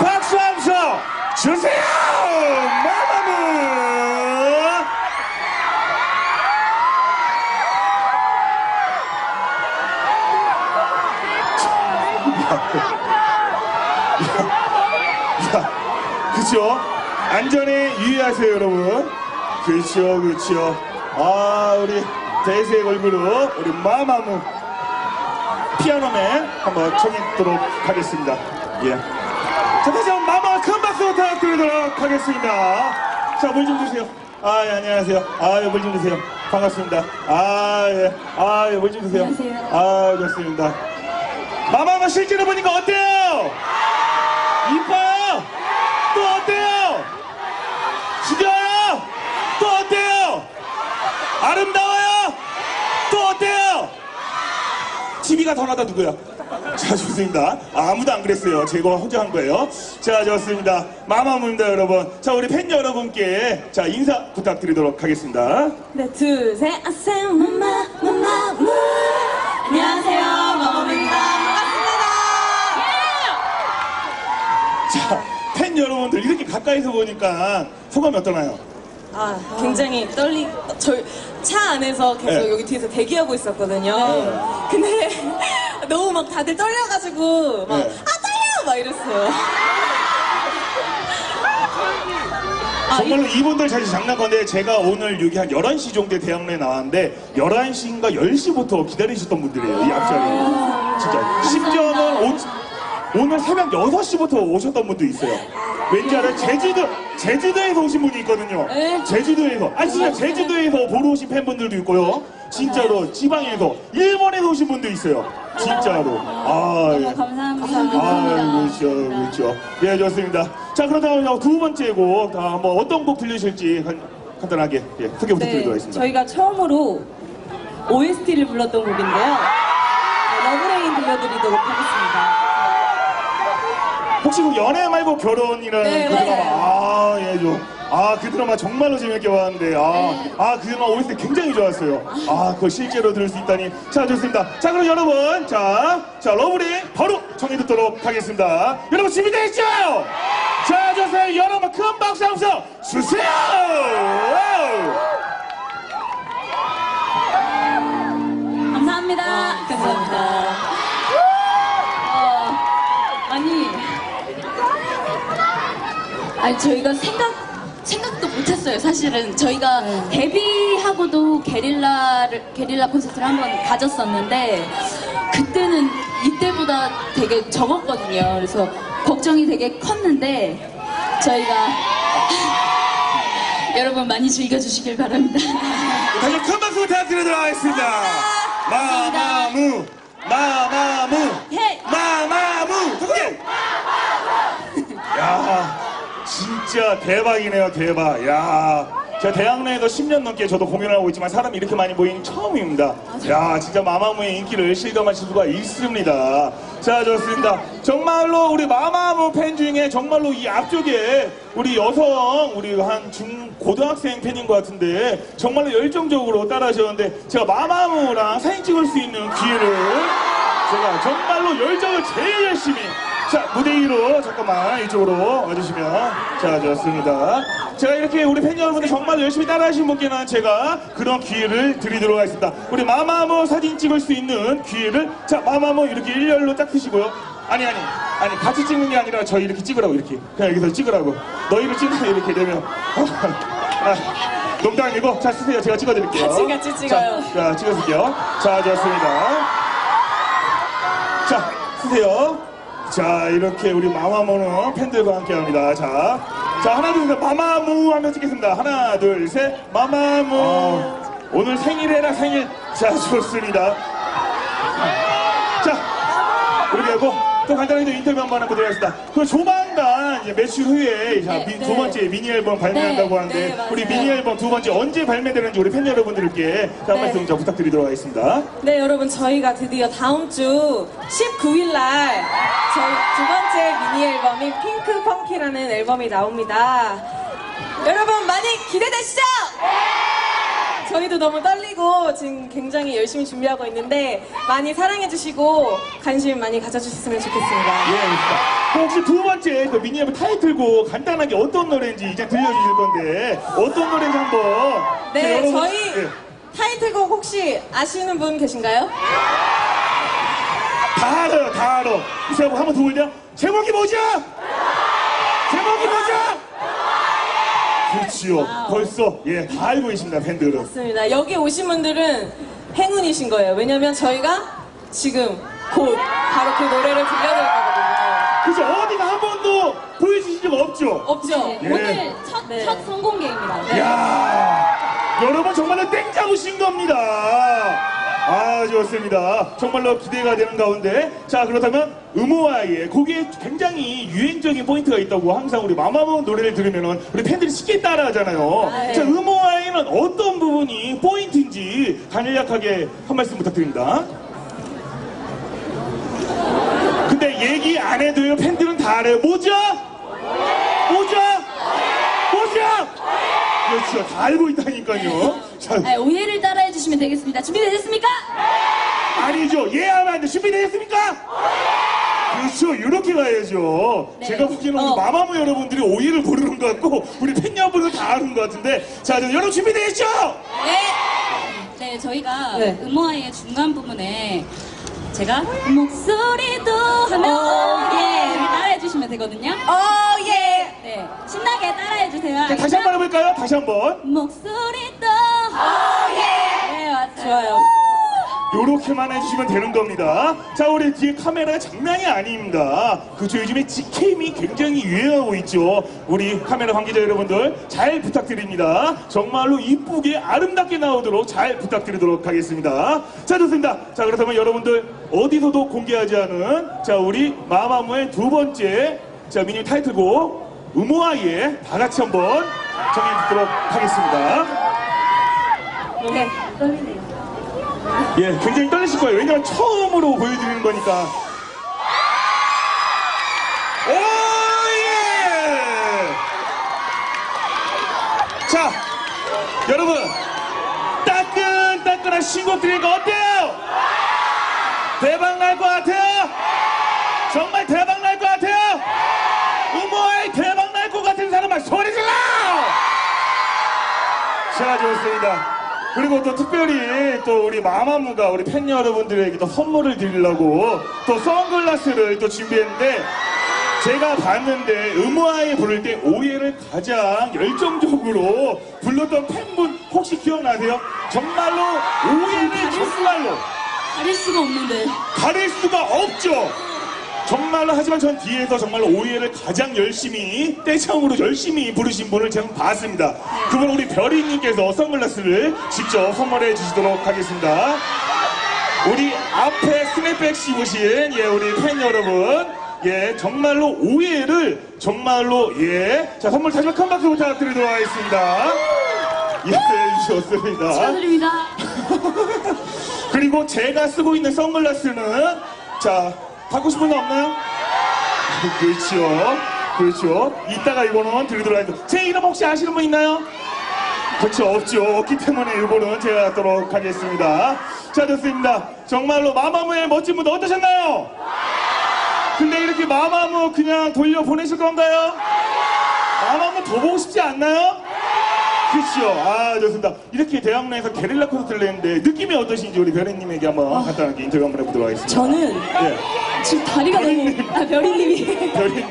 박수 함성 주세요! 마마무! 야, 그쵸? 안전에 유의하세요, 여러분. 그쵸, 그쵸. 아, 우리 대세의 걸그룹, 우리 마마무. 피아노맨 한번 청해도록 하겠습니다. 예. 자, 다시 한번 마마 큰 박수 부탁드리도록 하겠습니다. 자, 물 좀 주세요. 아, 예, 안녕하세요. 아, 예, 물 좀 주세요. 반갑습니다. 아, 예. 아, 예, 물 좀 주세요. 안녕하세요. 아, 좋습니다. 마마마 실제로 보니까 어때요? 이뻐요? 또 어때요? 죽여요? 또 어때요? 아름다워요? 또 어때요? TV가 더 나다 누구야? 자, 좋습니다. 아 무도 안 그랬어요. 제가 혼자 한 거예요. 자, 좋습니다. 마마무입니다, 여러분. 자, 우리 팬 여러분께 자, 인사 부탁드리도록 하겠습니다. 네, 둘, 셋, 아셈, 마마, 마마, 무. 안녕하세요, 마마입니다. 반갑습니다. 자, 팬 여러분들 이렇게 가까이서 보니까 소감이 어떠나요? 아, 굉장히 떨리, 저희 차 안에서 계속 네. 여기 뒤에서 대기하고 있었거든요. 근데 너무 막 다들 떨려가지고, 막, 네. 아, 떨려! 막 이랬어요. 아, 정말로 이분들 사실 장난건데 제가 오늘 여기 한 11시 정도에 대학로에 나왔는데 11시인가 10시부터 기다리셨던 분들이에요 이 앞자리 진짜 심지어는 오, 오늘 새벽 6시부터 오셨던 분도 있어요 왠지 알아요? 제주도 제주도에서 오신 분이 있거든요 네. 제주도에서 아니 진짜 제주도에서 보러 오신 팬분들도 있고요 진짜로 지방에서 일본에서 오신 분도 있어요 진짜로 아 예. 감사합니다. 아, 그렇죠, 그렇죠. 예, 좋습니다. 자, 그렇다면 두 번째 곡, 다 한번 어떤 곡 들리실지 간, 간단하게 예, 소개 부탁드리도록 네, 하겠습니다. 저희가 처음으로 OST를 불렀던 곡인데요. 네, 러브레인 들려드리도록 하겠습니다. 혹시 그 연애 말고 결혼이라는 네, 맞아요. 아, 예, 좀. 아, 그 드라마 정말로 재밌게 봤는데, 아, 네. 아, 그 드라마 OST 굉장히 좋았어요. 아, 그걸 실제로 들을 수 있다니. 자, 좋습니다. 자, 그럼 여러분, 자, 자, 러브레인 바로 청해 듣도록 하겠습니다. 여러분, 준비되셨죠? 자, 좋습니다. 여러분, 큰 박수 함성 주세요! 감사합니다. 감사합니다. 어, 아니, 아니 저희가 생각 못했어요. 사실은 저희가 데뷔하고도 게릴라를 게릴라 콘서트를 한 번 가졌었는데 그때는 이때보다 되게 적었거든요. 그래서 걱정이 되게 컸는데 저희가 여러분 많이 즐겨주시길 바랍니다. 다시 큰 박수 부탁드리도록 하겠습니다. 마마무, 마마무, 헤이! 마마무, 소개! 야, 진짜 대박이네요, 대박. 야, 제가 대학로에서 10년 넘게 저도 공연을 하고 있지만 사람이 이렇게 많이 모이는 처음입니다. 야, 진짜 마마무의 인기를 실감하실 수가 있습니다. 자, 좋습니다. 정말로 우리 마마무 팬 중에 정말로 이 앞쪽에 우리 여성, 우리 한 중, 고등학생 팬인 것 같은데 정말로 열정적으로 따라하셨는데 제가 마마무랑 사진 찍을 수 있는 기회를 제가 정말로 열정을 제일 열심히 자 무대 위로 잠깐만 이쪽으로 와주시면 자 좋습니다. 제가 이렇게 우리 팬 여러분들 정말 열심히 따라하신 분께는 제가 그런 기회를 드리도록 하겠습니다. 우리 마마무 사진 찍을 수 있는 기회를 자 마마무 이렇게 일렬로 딱 드시고요. 아니 아니 아니 같이 찍는 게 아니라 저희 이렇게 찍으라고 이렇게. 그냥 여기서 찍으라고. 너희를 찍으면 이렇게 되면. 아, 농담이고. 자 쓰세요. 제가 찍어드릴게요. 같이 같이 찍어요. 자, 자 찍어줄게요. 자 좋습니다. 자, 쓰세요. 자, 이렇게 우리 마마무는 팬들과 함께 합니다. 자, 자, 하나, 둘, 셋, 마마무 하면 찍겠습니다. 하나, 둘, 셋, 마마무. 오늘 생일이라 생일. 자, 좋습니다. 자, 이렇게 하고, 또 간단하게 또 인터뷰 한번 하도록 하겠습니다. 그 조만간 이제 며칠 후에 자, 네, 미- 네. 두 번째 미니 앨범 발매한다고 네, 하는데, 네, 맞아요. 우리 미니 앨범 두 번째 언제 발매되는지 우리 팬 여러분들께 자, 한 네. 말씀 좀 부탁드리도록 하겠습니다. 네, 여러분, 저희가 드디어 다음 주 19일 날 저희 두 번째 미니 앨범인 핑크 펑키라는 앨범이 나옵니다. 여러분, 많이 기대되시죠? 저희도 너무 떨리고 지금 굉장히 열심히 준비하고 있는데 많이 사랑해주시고 관심 많이 가져주셨으면 좋겠습니다. 예, 그 혹시 두 번째 그 미니앨범 타이틀곡 간단하게 어떤 노래인지 이제 들려주실 건데 어떤 노래인지 한번 네, 여러분, 저희 예, 타이틀곡 혹시 아시는 분 계신가요? 다 알아요 다 알아 제목 한번 더 올려 제목이 뭐죠? 제목이 뭐죠? 그렇지요 벌써 예 다 알고 계십니다 팬들은 맞습니다. 여기 오신 분들은 행운이신 거예요. 왜냐면 저희가 지금 곧 바로 그 노래를 들려드릴 거거든요. 그죠 어디가 한 번도 보여주신 적 없죠? 없죠? 예. 오늘 첫, 네. 첫 성공개입니다. 야 여러분 정말로 땡 잡으신 겁니다. 아 좋습니다. 정말로 기대가 되는 가운데 자 그렇다면 음호아이의 곡에 굉장히 유행적인 포인트가 있다고 항상 우리 마마무 노래를 들으면 우리 팬들이 쉽게 따라하잖아요. 아, 네. 자 음호아이는 어떤 부분이 포인트인지 간략하게 한 말씀 부탁드립니다. 근데 얘기 안 해도요 팬들은 다 알아요. 뭐죠? 뭐죠? 뭐죠? 그렇죠. 다 알고 있다니까요. 자, 네, 오해를 따라 해 주시면 되겠습니다. 준비되셨습니까? 아니죠. 예 하면 안 돼. 준비되셨습니까? 그렇죠. 이렇게 가야죠. 네. 제가 보기에는 우리 어. 마마무 여러분들이 오해를 모르는 것 같고 우리 팬 여러분은 다 아는 것 같은데 자, 그럼 여러분 준비되셨죠? 네. 네, 저희가 네. 음모아이의 중간 부분에 제가 목소리도 하면 어. 예 따라해 주시면 되거든요. 어, 예. 네, 신나게 따라해 주세요. 자, 다시 한 번 해볼까요? 다시 한 번. 목소리도 예. 네, 맞아요. 좋아요. 요렇게만 해주시면 되는 겁니다. 자, 우리 뒤에 카메라가 장난이 아닙니다. 그죠? 요즘에 직캠이 굉장히 유행하고 있죠. 우리 카메라 관계자 여러분들 잘 부탁드립니다. 정말로 이쁘게 아름답게 나오도록 잘 부탁드리도록 하겠습니다. 자, 좋습니다. 자, 그렇다면 여러분들 어디서도 공개하지 않은 자, 우리 마마무의 두 번째 자, 미니 타이틀곡 음호아이의 다 같이 한번 정해 듣도록 하겠습니다. 네. 예, 굉장히 떨리실 거예요. 왜냐면 처음으로 보여드리는 거니까. 오, 예! 자, 여러분. 따끈따끈한 신곡 드리니까 어때요? 대박 날 것 같아요? 정말 대박 날 것 같아요? 음모의 대박 날 것 같은 사람만 소리 질러! 자, 좋습니다. 그리고 또 특별히 또 우리 마마무가 우리 팬 여러분들에게 또 선물을 드리려고 또 선글라스를 또 준비했는데 제가 봤는데 음화에 부를 때 오해를 가장 열정적으로 불렀던 팬분 혹시 기억나세요? 정말로 오해를 정말로 가릴 수가 없는데. 가릴 수가 없죠. 정말로 하지만 전 뒤에서 정말로 오해를 가장 열심히 떼창으로 열심히 부르신 분을 제가 봤습니다. 그분 우리 별이님께서 선글라스를 직접 선물해 주시도록 하겠습니다. 우리 앞에 스냅백 씹으신 예 우리 팬 여러분 예 정말로 오해를 정말로 예자 선물 다시 한번 큰 박수 부탁드리도록 하겠습니다. 예 해주셨습니다. 축하드립니다. 그리고 제가 쓰고 있는 선글라스는 자 갖고 싶은 분 없나요? 그렇죠 그렇죠 이따가 이거는 드리도록 하겠습니다 제 이름 혹시 아시는 분 있나요? 그렇죠 없죠 없기 때문에 이거는 제가 하도록 하겠습니다 자 좋습니다 정말로 마마무의 멋진 분들 어떠셨나요? 근데 이렇게 마마무 그냥 돌려보내실 건가요? 마마무 더 보고 싶지 않나요? 그렇죠. 아, 좋습니다. 이렇게 대학로에서 게릴라 콘서트를 했는데 느낌이 어떠신지 우리 별이님에게 한번 간단하게 인터뷰 한번 해보도록 하겠습니다. 저는 예, 지금 다리가 너무, 아, 별이님이. 별이님.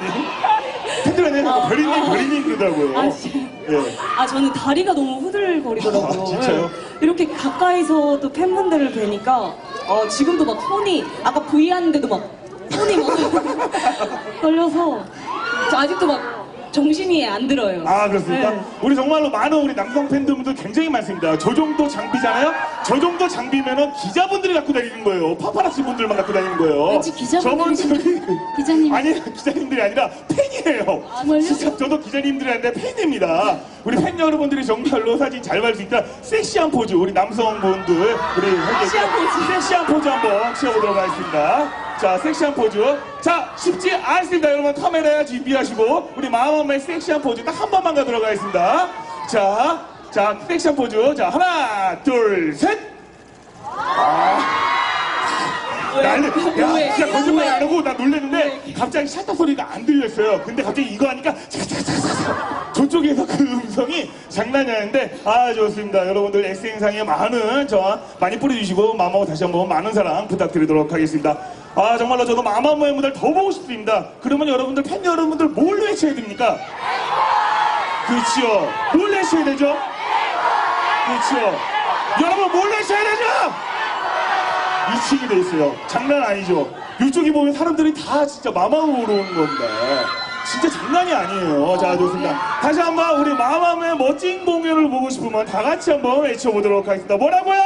팬들한테 별이님, 별이님 그러더라고요. 아? 예. 아 저는 다리가 너무 후들거리더라고요. 아, 진짜요? 네. 이렇게 가까이서 또 팬분들을 뵈니까 어, 지금도 막 손이 아까 V 하는데도 막 손이 막 떨려서 저 아직도 막 정신이 안 들어요. 아, 그렇습니까? 네. 우리 정말로 많은 우리 남성 팬들분들 굉장히 많습니다. 저 정도 장비잖아요? 저 정도 장비면은 기자분들이 갖고 다니는 거예요. 파파라치 분들만 갖고 다니는 거예요. 왠지 기자분들이 저분들이 기자님. 아니, 기자님들이 아니라 팬이에요. 정말요? 진짜 저도 기자님들이 아니라 팬입니다. 우리 팬 여러분들이 정말로 사진 잘 받을 수 있다. 섹시한 포즈, 우리 남성분들, 우리 섹시한 포즈, 섹시한 포즈 한번 취해보도록 하겠습니다. 자, 섹시한 포즈. 자, 쉽지 않습니다. 여러분 카메라 준비하시고 우리 마마의 섹시한 포즈 딱 한 번만 가도록 하겠습니다. 자, 자, 섹시한 포즈. 자, 하나, 둘, 셋. 아. 난리, 야, 왜? 진짜 거짓말 안 하고 나 놀랬는데 갑자기 샤터 소리가 안 들렸어요. 근데 갑자기 이거 하니까 차차차차차 저쪽에서 그 음성이 장난이 아닌데 아 좋습니다. 여러분들 X행상에 많은 저 많이 뿌려주시고 마마무 다시 한번 많은 사랑 부탁드리도록 하겠습니다. 아 정말로 저도 마마무의 무대를 더 보고 싶습니다. 그러면 여러분들 팬 여러분들 뭘 외쳐야 됩니까? 그렇지요. 뭘 내셔야 되죠? 그렇죠. 여러분 뭘 내셔야 되죠? 2층이 돼 있어요. 장난 아니죠? 이쪽에 보면 사람들이 다 진짜 마마무로 오는 겁니다. 진짜 장난이 아니에요. 자, 좋습니다. 다시 한번 우리 마마무의 멋진 공연을 보고 싶으면 다 같이 한번 외쳐보도록 하겠습니다. 뭐라고요?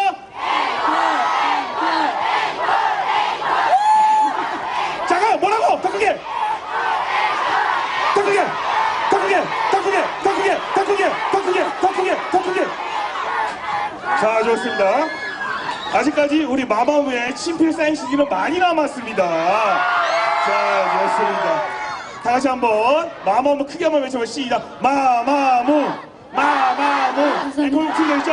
자, 좋습니다. 아직까지 우리 마마무의 친필 사인 CD는 많이 남았습니다. 자, 좋습니다. 다 같이 한번 마마무 크게 한번 외쳐봐. 시작. 마마무! 마마무! 이거 틀려있죠?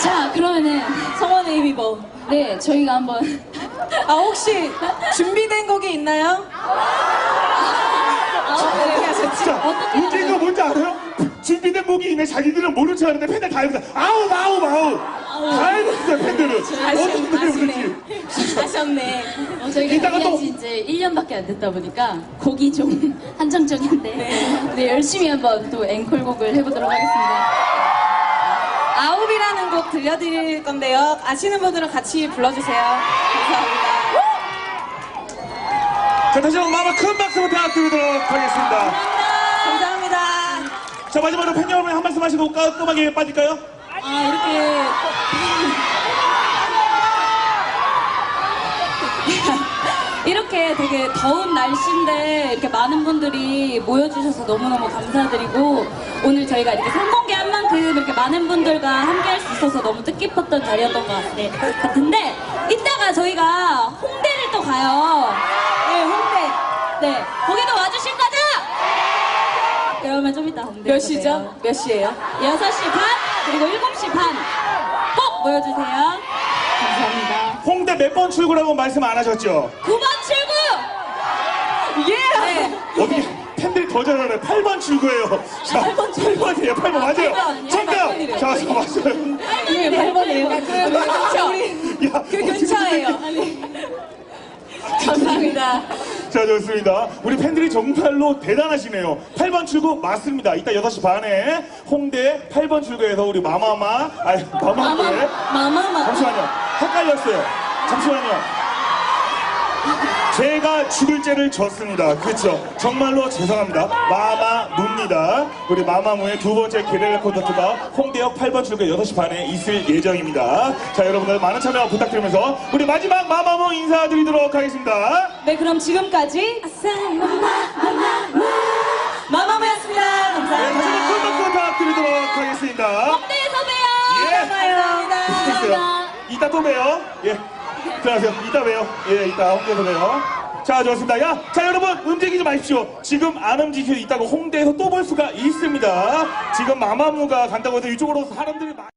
자, 그러면은 성원의 힘입어. 네, 저희가 한번 아 혹시 준비된 곡이 있나요? 아, 네, 하셨지? 자, 웃긴 거 뭔지 알아요? 준비된 곡이 있네. 자기들은 모른 척 하는데 팬들 다 알면서 아우, 마우, 마우! 다 알고 있어요, 팬들은. 어떤 노래 부르지? 아셨네. 어, 저희가 이따가 또- 데뷔한 지 이제 1년밖에 안 됐다 보니까 곡이 좀 한정적인데 네, 열심히 한번 또 앵콜곡을 해보도록 하겠습니다. 아홉이라는 곡 들려드릴 건데요. 아시는 분들은 같이 불러주세요. 감사합니다. 자, 다시 한번 마마 큰 박수 부탁드리도록 하겠습니다. 감사합니다. 자, 마지막으로 팬 여러분 한 말씀 하시고 깔끔하게 빠질까요? 아, 이렇게. 이렇게 되게 더운 날씨인데 이렇게 많은 분들이 모여주셔서 너무너무 감사드리고 오늘 저희가 이렇게 성공개한 만큼 이렇게 많은 분들과 함께 할 수 있어서 너무 뜻깊었던 자리였던 것 같- 같은데 이따가 저희가 홍대를 또 가요. 네, 홍대. 네, 거기도? 그러면 좀 이따. 몇 시죠? 몇 시예요? 6시 반 그리고 7시 반 꼭 모여주세요. 감사합니다. 홍대 몇 번 출구라고 말씀 안 하셨죠? 9번 출구! 예! 네. 어떻게 팬들이 더잘 알아요. 8번 출구예요. 자, 8번 8번이에요. 8번 맞아요. 정답. 자, 저 맞아요. 예, 8번이에요. 그 근처. 그 근처예요. 감사합니다. 자, 좋습니다. 우리 팬들이 정말로 대단하시네요. 8번 출구 맞습니다. 이따 6시 반에 홍대 8번 출구에서 우리 마마마, 아니, 마마마에 마마마. 잠시만요. 헷갈렸어요. 잠시만요. 제가 죽을 죄를 졌습니다. 그렇죠. 정말로 죄송합니다. 마마무입니다. 우리 마마무의 두 번째 게릴라 콘서트가 홍대역 8번 출구 6시 반에 있을 예정입니다. 자, 여러분들 많은 참여 부탁드리면서 우리 마지막 마마무 인사드리도록 하겠습니다. 네, 그럼 지금까지 마마무였습니다. 네, 감사합니다. 다시 한번 큰 박수 부탁드리도록 하겠습니다. 홍대에서 봬요. 예. 감사합니다. 이따 또 봬요. 예. 들어가세요. 이따 봬요. 예, 이따 홍대에서 봬요. 자, 좋습니다. 야, 자, 여러분, 움직이지 마십시오. 지금 안 움직여 있다고 홍대에서 또 볼 수가 있습니다. 지금 마마무가 간다고 해서 이쪽으로 사람들이 많이